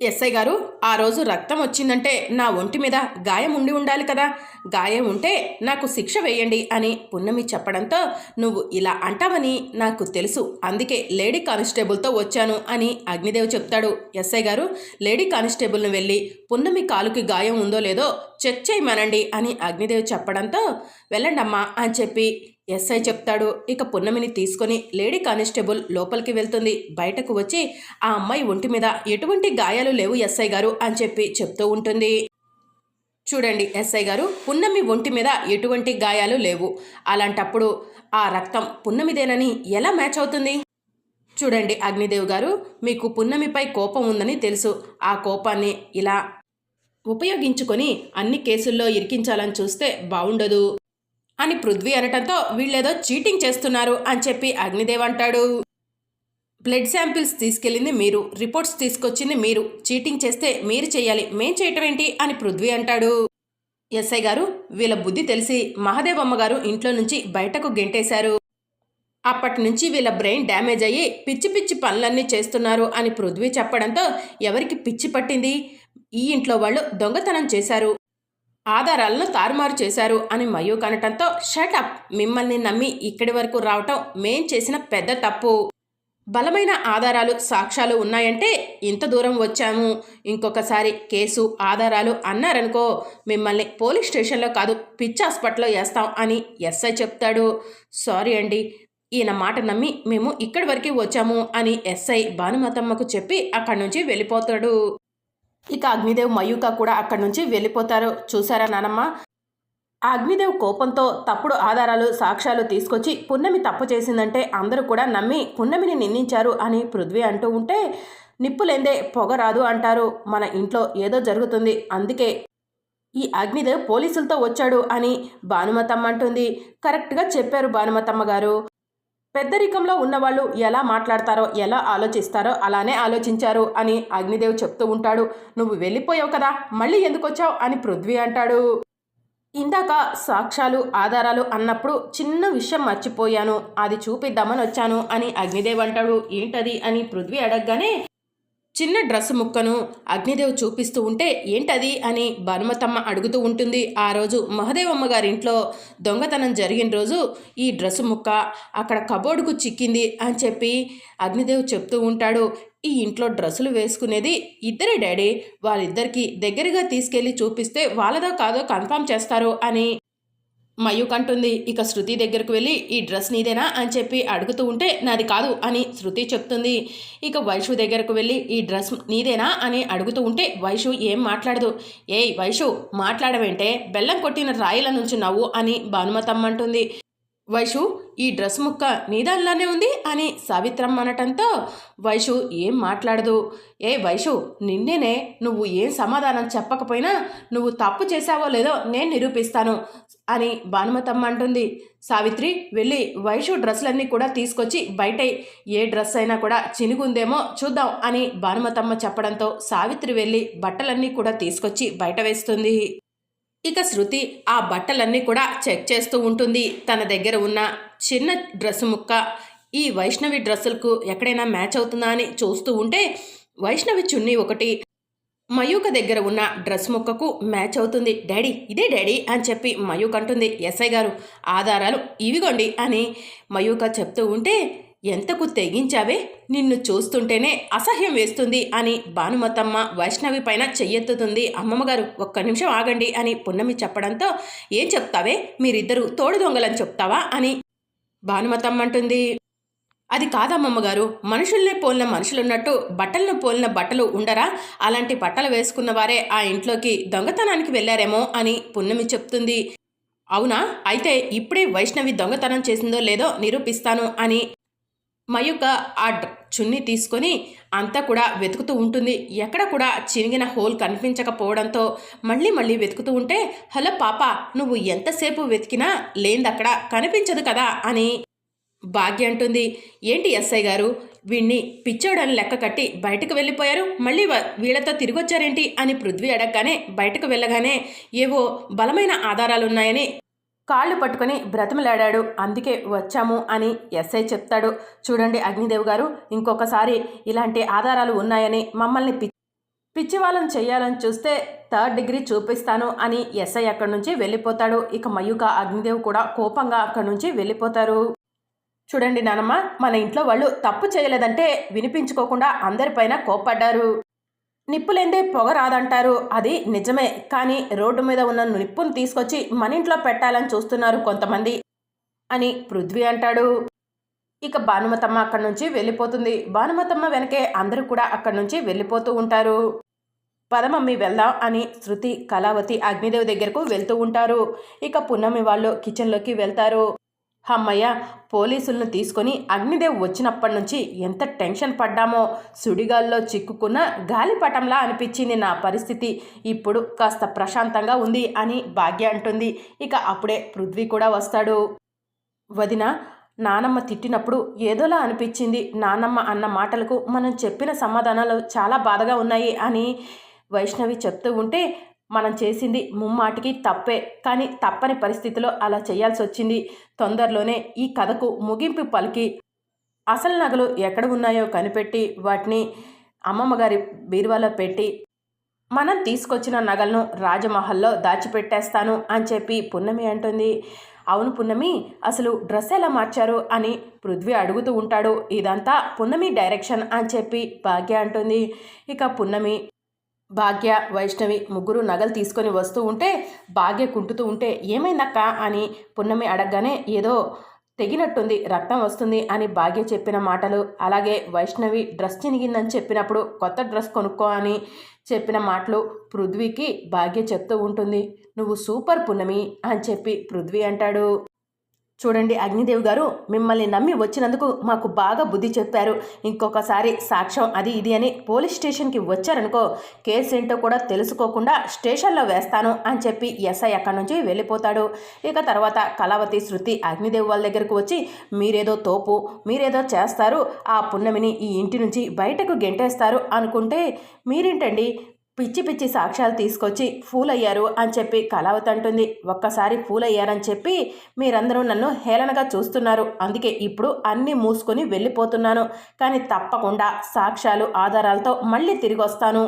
SI గారు ఆ రోజు రక్తం వచ్చిందంటే నా ఒంటి మీద గాయం ఉండి ఉండాలి కదా. గాయం ఉంటే నాకు శిక్ష వేయండి అని పున్నమి చెప్పడంతో నువ్వు ఇలా అంటావని నాకు తెలుసు. అందుకే లేడీ కానిస్టేబుల్తో వచ్చాను అని అగ్నిదేవ్ చెప్తాడు. ఎస్ఐ గారు లేడీ కానిస్టేబుల్ని వెళ్ళి పున్నమి కాలుకి గాయం ఉందో లేదో చెక్ చేయమనండి అని అగ్నిదేవ్ చెప్పడంతో వెళ్ళండమ్మా అని చెప్పి ఎస్ఐ చెప్తాడు. ఇక పున్నమిని తీసుకొని లేడీ కానిస్టేబుల్ లోపలికి వెళ్తుంది. బయటకు వచ్చి ఆ అమ్మాయి ఒంటి మీద ఎటువంటి గాయాలు లేవు ఎస్ఐ గారు అని చెప్పి చెప్తూ ఉంటుంది. చూడండి ఎస్ఐ గారు పున్నమి ఒంటి మీద ఎటువంటి గాయాలు లేవు. అలాంటప్పుడు ఆ రక్తం పున్నమిదేనని ఎలా మ్యాచ్ అవుతుంది? చూడండి అగ్నిదేవ్ గారు మీకు పున్నమిపై కోపం ఉందని తెలుసు. ఆ కోపాన్ని ఇలా ఉపయోగించుకొని అన్ని కేసుల్లో ఇరికించాలని చూస్తే బాగుండదు అని పృథ్వీ అనటంతో వీళ్ళేదో చీటింగ్ చేస్తున్నారు అని చెప్పి అగ్నిదేవ్ అంటాడు. బ్లడ్ శాంపిల్స్ తీసుకెళ్ళింది మీరు రిపోర్ట్స్ తీసుకొచ్చింది మీరు చీటింగ్ చేస్తే మీరు చేయాలి మేం చేయటం ఏంటి అని పృథ్వీ అంటాడు. ఎస్ఐ గారు వీళ్ళ బుద్ధి తెలిసి మహదేవమ్మ గారు ఇంట్లో నుంచి బయటకు గెంటేశారు. అప్పటి నుంచి వీళ్ళ బ్రెయిన్ డ్యామేజ్ అయ్యి పిచ్చి పిచ్చి పనులన్నీ చేస్తున్నారు అని పృథ్వీ చెప్పడంతో ఎవరికి పిచ్చి పట్టింది? ఈ ఇంట్లో వాళ్ళు దొంగతనం చేశారు. ఆధారాలను తారుమారు చేశారు అని మయూక్ అనటంతో షటప్ మిమ్మల్ని నమ్మి ఇక్కడి వరకు రావటం మేం చేసిన పెద్ద తప్పు. బలమైన ఆధారాలు సాక్ష్యాలు ఉన్నాయంటే ఇంత దూరం వచ్చాము. ఇంకొకసారి కేసు ఆధారాలు అన్నారనుకో మిమ్మల్ని పోలీస్ స్టేషన్లో కాదు పిచ్ హాస్పిటల్లో వేస్తాం అని ఎస్ఐ చెప్తాడు. సారీ అండి ఈయన మాట నమ్మి మేము ఇక్కడి వరకు వచ్చాము అని ఎస్ఐ భానుమతమ్మకు చెప్పి అక్కడి నుంచి వెళ్ళిపోతాడు. ఇక అగ్నిదేవ్ మయూక కూడా అక్కడి నుంచి వెళ్ళిపోతారు. చూసారా నానమ్మ? అగ్నిదేవ్ కోపంతో తప్పుడు ఆధారాలు సాక్ష్యాలు తీసుకొచ్చి పున్నమి తప్పు చేసిందంటే అందరూ కూడా నమ్మి పున్నమిని నిందించారు అని పృథ్వీ అంటూ ఉంటే నిప్పులేందే పొగ రాదు అంటారు. మన ఇంట్లో ఏదో జరుగుతుంది. అందుకే ఈ అగ్నిదేవ్ పోలీసులతో వచ్చాడు అని భానుమతమ్మ అంటుంది. కరెక్ట్గా చెప్పారు భానుమతమ్మ గారు. పెద్దరికంలో ఉన్నవాళ్ళు ఎలా మాట్లాడతారో ఎలా ఆలోచిస్తారో అలానే ఆలోచించారు అని అగ్నిదేవ్ చెప్తూ ఉంటాడు. నువ్వు వెళ్ళిపోయావు కదా మళ్ళీ ఎందుకొచ్చావు? అని పృథ్వీ అంటాడు. ఇందాక సాక్ష్యాలు ఆధారాలు అన్నప్పుడు చిన్న విషయం మర్చిపోయాను. అది చూపిద్దామని వచ్చాను అని అగ్నిదేవ్ అంటాడు. ఏంటది? అని పృథ్వీ అడగగానే చిన్న డ్రెస్ ముక్కను అగ్నిదేవ్ చూపిస్తూ ఉంటే ఏంటది అని భానుమతమ్మ అడుగుతూ ఉంటుంది. ఆ రోజు మహదేవమ్మ గారి ఇంట్లో దొంగతనం జరిగిన రోజు ఈ డ్రెస్ ముక్క అక్కడ కబోర్డుకు చిక్కింది అని చెప్పి అగ్నిదేవ్ చెప్తూ ఉంటాడు. ఈ ఇంట్లో డ్రెస్సులు వేసుకునేది ఇద్దరే డాడీ. వాళ్ళిద్దరికి దగ్గరగా తీసుకెళ్ళి చూపిస్తే వాళ్ళదో కాదో కన్ఫామ్ చేస్తారు అని మయూక్ అంటుంది ఇక శృతి దగ్గరకు వెళ్ళి ఈ డ్రెస్ నీదేనా? అని చెప్పి అడుగుతూ ఉంటే నాది కాదు అని శృతి చెప్తుంది. ఇక వైషు దగ్గరకు వెళ్ళి ఈ డ్రెస్ నీదేనా? అని అడుగుతూ ఉంటే వైషు ఏం మాట్లాడదు. ఏయ్ వైషు మాట్లాడవేంటే బెల్లం కొట్టిన రాయిల నుంచి నవ్వు అని భానుమతమ్మ అంటుంది. వైషు ఈ డ్రెస్ ముక్క నీదానిలానే ఉంది అని సావిత్రమ్మ అనటంతో వైషు ఏం మాట్లాడదు. ఏ వైషు నిన్నేనే నువ్వు ఏం సమాధానం చెప్పకపోయినా నువ్వు తప్పు చేశావో లేదో నేను నిరూపిస్తాను అని భానుమతమ్మ అంటుంది. సావిత్రి వెళ్ళి వైషు డ్రెస్సులన్నీ కూడా తీసుకొచ్చి బయట ఏ డ్రెస్ అయినా కూడా చినుగుందేమో చూద్దాం అని భానుమతమ్మ చెప్పడంతో సావిత్రి వెళ్ళి బట్టలన్నీ కూడా తీసుకొచ్చి బయట వేస్తుంది. ఇక శృతి ఆ బట్టలన్నీ కూడా చెక్ చేస్తూ ఉంటుంది. తన దగ్గర ఉన్న చిన్న డ్రెస్ ముక్క ఈ వైష్ణవి డ్రెస్సులకు ఎక్కడైనా మ్యాచ్ అవుతుందా అని చూస్తూ ఉంటే వైష్ణవి చున్నీ ఒకటి మయూక దగ్గర ఉన్న డ్రెస్ ముక్కకు మ్యాచ్ అవుతుంది. డాడీ ఇదే డాడీ అని చెప్పి మయూక్ అంటుంది. ఎస్ఐ గారు ఆధారాలు ఇవిగోండి అని మయూక చెప్తూ ఉంటే ఎంతకు తెగించావే? నిన్ను చూస్తుంటేనే అసహ్యం వేస్తుంది అని భానుమతమ్మ వైష్ణవి పైన చెయ్యెత్తుతుంది. అమ్మమ్మగారు ఒక్క నిమిషం ఆగండి అని పున్నమి చెప్పడంతో ఏం చెప్తావే? మీరిద్దరూ తోడు దొంగలని చెప్తావా? అని భానుమతమ్మ అంటుంది. అది కాదమ్మమ్మగారు. మనుషుల్ని పోలిన మనుషులున్నట్టు బట్టలను పోలిన బట్టలు ఉండరా? అలాంటి బట్టలు వేసుకున్న వారే ఆ ఇంట్లోకి దొంగతనానికి వెళ్ళారేమో అని పున్నమి చెప్తుంది. అవునా? అయితే ఇప్పుడే వైష్ణవి దొంగతనం చేసిందో లేదో నిరూపిస్తాను అని మయూక ఆ చున్నీ తీసుకొని అంతా కూడా వెతుకుతూ ఉంటుంది. ఎక్కడ కూడా చినిగిన హోల్ కనిపించకపోవడంతో మళ్ళీ మళ్ళీ వెతుకుతూ ఉంటే హలో పాప నువ్వు ఎంతసేపు వెతికినా లేందక్కడ కనిపించదు కదా అని భాగ్య అంటుంది. ఏంటి ఎస్ఐ గారు వీణ్ణి పిచ్చోడని లెక్క కట్టి బయటకు వెళ్ళిపోయారు? మళ్ళీ వీళ్ళతో తిరిగొచ్చారేంటి? అని పృథ్వీ అడగగానే బయటకు వెళ్ళగానే ఏవో బలమైన ఆధారాలున్నాయని కాళ్ళు పట్టుకొని బ్రతిమలాడాడు. అందుకే వచ్చాము అని ఎస్ఐ చెప్తాడు. చూడండి అగ్నిదేవ్ గారు ఇంకొకసారి ఇలాంటి ఆధారాలు ఉన్నాయని మమ్మల్ని పిచ్చి వాళ్ళని చేయాలని చూస్తే థర్డ్ డిగ్రీ చూపిస్తాను అని ఎస్ఐ అక్కడి నుంచి వెళ్ళిపోతాడు. ఇక మయూక అగ్నిదేవ్ కూడా కోపంగా అక్కడి నుంచి వెళ్ళిపోతారు. చూడండి నానమ్మ మన ఇంట్లో వాళ్ళు తప్పు చేయలేదంటే వినిపించుకోకుండా అందరిపైన కోప్పడ్డారు. నిప్పులేందే పొగ రాదంటారు. అది నిజమే. కానీ రోడ్డు మీద ఉన్న నిప్పును తీసుకొచ్చి మన ఇంట్లో పెట్టాలని చూస్తున్నారు కొంతమంది అని పృథ్వీ అంటాడు. ఇక భానుమతమ్మ అక్కడి నుంచి వెళ్ళిపోతుంది. భానుమతమ్మ వెనకే అందరూ కూడా అక్కడి నుంచి వెళ్ళిపోతూ ఉంటారు. పదమమ్మి వెళ్దాం అని శృతి కళావతి అగ్నిదేవ్ దగ్గరకు వెళ్తూ ఉంటారు. ఇక పున్నమి వాళ్ళు కిచెన్లోకి వెళ్తారు. అమ్మయ్య పోలీసులను తీసుకొని అగ్నిదేవ్ వచ్చినప్పటి నుంచి ఎంత టెన్షన్ పడ్డామో. సుడిగాల్లో చిక్కుకున్న గాలిపటంలా అనిపించింది నా పరిస్థితి. ఇప్పుడు కాస్త ప్రశాంతంగా ఉంది అని భాగ్య అంటుంది. ఇక అప్పుడే పృథ్వీ కూడా వస్తాడు. వదిన నానమ్మ తిట్టినప్పుడు ఏదోలా అనిపించింది. నానమ్మ అన్న మాటలకు మనం చెప్పిన సమాధానాలు చాలా బాధగా ఉన్నాయి అని వైష్ణవి చెప్తూ ఉంటే మనం చేసింది ముమ్మాటికి తప్పే. కానీ తప్పని పరిస్థితిలో అలా చేయాల్సి వచ్చింది తొందరలోనే ఈ కథకు ముగింపు పలికి అసలు నగలు ఎక్కడ ఉన్నాయో కనిపెట్టి వాటిని అమ్మమ్మగారి బీరువాలో పెట్టి మనం తీసుకొచ్చిన నగలను రాజమహల్లో దాచిపెట్టేస్తాను అని చెప్పి పున్నమి అంటుంది. అవును పున్నమి అసలు డ్రెస్ ఎలా మార్చారు అని పృథ్వీ అడుగుతూ ఉంటాడు. ఇదంతా పున్నమి డైరెక్షన్ అని చెప్పి భాగ్య అంటుంది. ఇక పున్నమి భాగ్య వైష్ణవి ముగ్గురు నగలు తీసుకొని వస్తూ ఉంటే భాగ్య కుంటుతూ ఉంటే ఏమైందక్క? అని పున్నమి అడగగానే ఏదో తెగినట్టుంది రక్తం వస్తుంది అని భాగ్య చెప్పిన మాటలు. అలాగే వైష్ణవి డ్రెస్ చినిగిందని చెప్పినప్పుడు కొత్త డ్రెస్ కొనుక్కో అని చెప్పిన మాటలు పృథ్వీకి భాగ్య చెప్తూ ఉంటుంది. నువ్వు సూపర్ పున్నమి అని చెప్పి పృథ్వీ అంటాడు. చూడండి అగ్నిదేవ్ గారు మిమ్మల్ని నమ్మి వచ్చినందుకు మాకు బాగా బుద్ధి చెప్పారు. ఇంకొకసారి సాక్ష్యం అది ఇది అని పోలీస్ స్టేషన్కి వచ్చారనుకో కేసు ఏంటో కూడా తెలుసుకోకుండా స్టేషన్లో వేస్తాను అని చెప్పి ఎస్ఐ అక్కడి నుంచి వెళ్ళిపోతాడు. ఇక తర్వాత కళావతి శృతి అగ్నిదేవ్ వాళ్ళ దగ్గరకు వచ్చి మీరేదో తోపు మీరేదో చేస్తారు ఆ పున్నమిని ఈ ఇంటి నుంచి బయటకు గెంటేస్తారు అనుకుంటే మీరేంటండి? పిచ్చి పిచ్చి సాక్ష్యాలు తీసుకొచ్చి ఫూల్ అయ్యారు అని చెప్పి కళావతి అంటుంది. ఒక్కసారి ఫూల్ అయ్యారని చెప్పి మీరందరూ నన్ను హేళనగా చూస్తున్నారు. అందుకే ఇప్పుడు అన్నీ మూసుకొని వెళ్ళిపోతున్నాను. కానీ తప్పకుండా సాక్ష్యాలు ఆధారాలతో మళ్ళీ తిరిగి వస్తాను.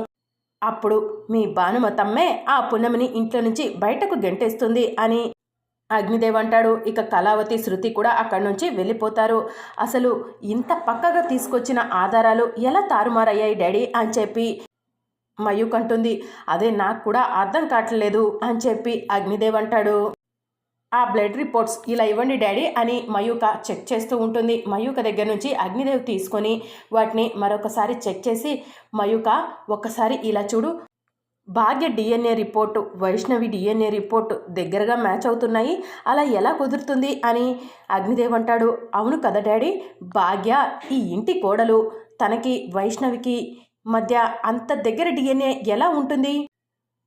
అప్పుడు మీ భానుమతమ్మే ఆ పున్నమిని ఇంట్లో నుంచి బయటకు గెంటేస్తుంది అని అగ్నిదేవ్ అంటాడు. ఇక కళావతి శృతి కూడా అక్కడి నుంచి వెళ్ళిపోతారు. అసలు ఇంత పక్కగా తీసుకొచ్చిన ఆధారాలు ఎలా తారుమారయ్యాయి డాడీ అని చెప్పి మయూక్ అంటుంది. అదే నాకు కూడా అర్థం కావట్లేదు అని చెప్పి అగ్నిదేవ్ అంటాడు. ఆ బ్లడ్ రిపోర్ట్స్ ఇలా ఇవ్వండి డాడీ అని మయూక చెక్ చేస్తూ ఉంటుంది. మయూక దగ్గర నుంచి అగ్నిదేవ్ తీసుకొని వాటిని మరొకసారి చెక్ చేసి మయూక ఒక్కసారి ఇలా చూడు. Bhagya DNA report Vaishnavi DNA report దగ్గరగా మ్యాచ్ అవుతున్నాయి. అలా ఎలా కుదురుతుంది? అని అగ్నిదేవ్ అంటాడు. అవును కదా డాడీ భాగ్య ఈ ఇంటి కోడలు. తనకి వైష్ణవికి మధ్య అంత దగ్గర డిఎన్ఏ ఎలా ఉంటుంది?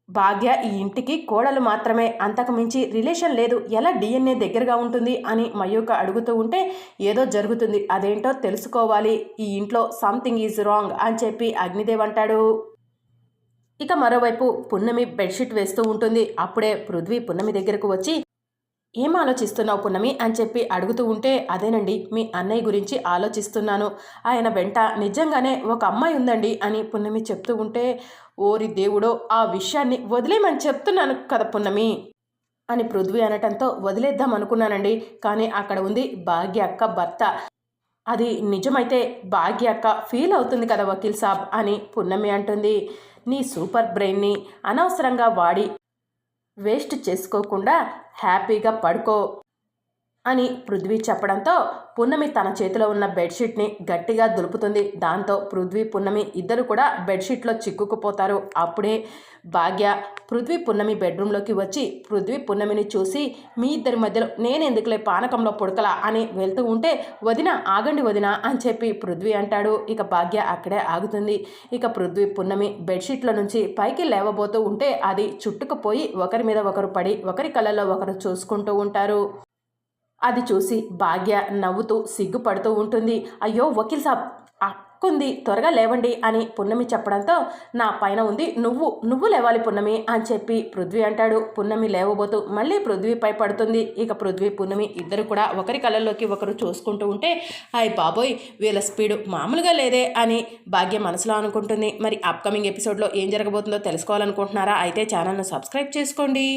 భాగ్య ఈ ఇంటికి కోడలు మాత్రమే. అంతకుమించి రిలేషన్ లేదు. ఎలా డిఎన్ఏ దగ్గరగా ఉంటుంది అని మయూక అడుగుతూ ఉంటే ఏదో జరుగుతుంది. అదేంటో తెలుసుకోవాలి. ఈ ఇంట్లో సంథింగ్ ఈజ్ రాంగ్ అని చెప్పి అగ్నిదేవ్ అంటాడు. ఇక మరోవైపు పున్నమి బెడ్షీట్ వేస్తూ ఉంటుంది. అప్పుడే పృథ్వీ పున్నమి దగ్గరకు వచ్చి ఏం ఆలోచిస్తున్నావు పున్నమి అని చెప్పి అడుగుతూ ఉంటే అదేనండి మీ అన్నయ్య గురించి ఆలోచిస్తున్నాను. ఆయన వెంట నిజంగానే ఒక అమ్మాయి ఉందండి అని పున్నమి చెప్తూ ఉంటే ఓరి దేవుడో ఆ విషయాన్ని వదిలేమని చెప్తున్నాను కదా పున్నమి అని పృథ్వీ అనటంతో వదిలేద్దాం అనుకున్నానండి. కానీ అక్కడ ఉంది భాగ్య అక్క భర్త. అది నిజమైతే భాగ్య అక్క ఫీల్ అవుతుంది కదా వకీల్ సాబ్ అని పున్నమి అంటుంది. నీ సూపర్ బ్రెయిన్ని అనవసరంగా వాడి వేస్ట్ చేసుకోకుండా హ్యాపీగా పడుకో. అని పృథ్వీ చెప్పడంతో పున్నమి తన చేతిలో ఉన్న బెడ్షీట్ని గట్టిగా దులుపుతుంది. దాంతో పృథ్వీ పున్నమి ఇద్దరు కూడా బెడ్షీట్లో చిక్కుకుపోతారు. అప్పుడే భాగ్య పృథ్వీ పున్నమి బెడ్రూమ్లోకి వచ్చి పృథ్వీ పున్నమిని చూసి మీ ఇద్దరి మధ్యలో నేనెందుకులే పానకంలో పుడకలా? అని వెళ్తూ ఉంటే వదిన ఆగండి వదిన అని చెప్పి పృథ్వీ అంటాడు. ఇక భాగ్య అక్కడే ఆగుతుంది. ఇక పృథ్వీ పున్నమి బెడ్షీట్ల నుంచి పైకి లేవబోతూ ఉంటే అది చుట్టుకుపోయి ఒకరి మీద ఒకరు పడి ఒకరి కళ్ళల్లో ఒకరు చూసుకుంటూ ఉంటారు. అది చూసి భాగ్య నవ్వుతూ సిగ్గుపడుతూ ఉంటుంది. అయ్యో వకీల్ సాబ్ అక్కుంది త్వరగా లేవండి అని పున్నమి చెప్పడంతో నా పైన ఉంది నువ్వు నువ్వు లేవాలి పున్నమి అని చెప్పి పృథ్వీ అంటాడు. పున్నమి లేవబోతూ మళ్ళీ పృథ్వీపై పడుతుంది. ఇక పృథ్వీ పున్నమి ఇద్దరు కూడా ఒకరి కళ్ళల్లోకి ఒకరు చూసుకుంటూ ఉంటే హాయ్ బాబోయ్ వీళ్ళ స్పీడు మామూలుగా లేదే అని భాగ్య మనసులో అనుకుంటుంది. మరి అప్కమింగ్ ఎపిసోడ్లో ఏం జరగబోతుందో తెలుసుకోవాలనుకుంటున్నారా? అయితే ఛానల్ను సబ్స్క్రైబ్ చేసుకోండి.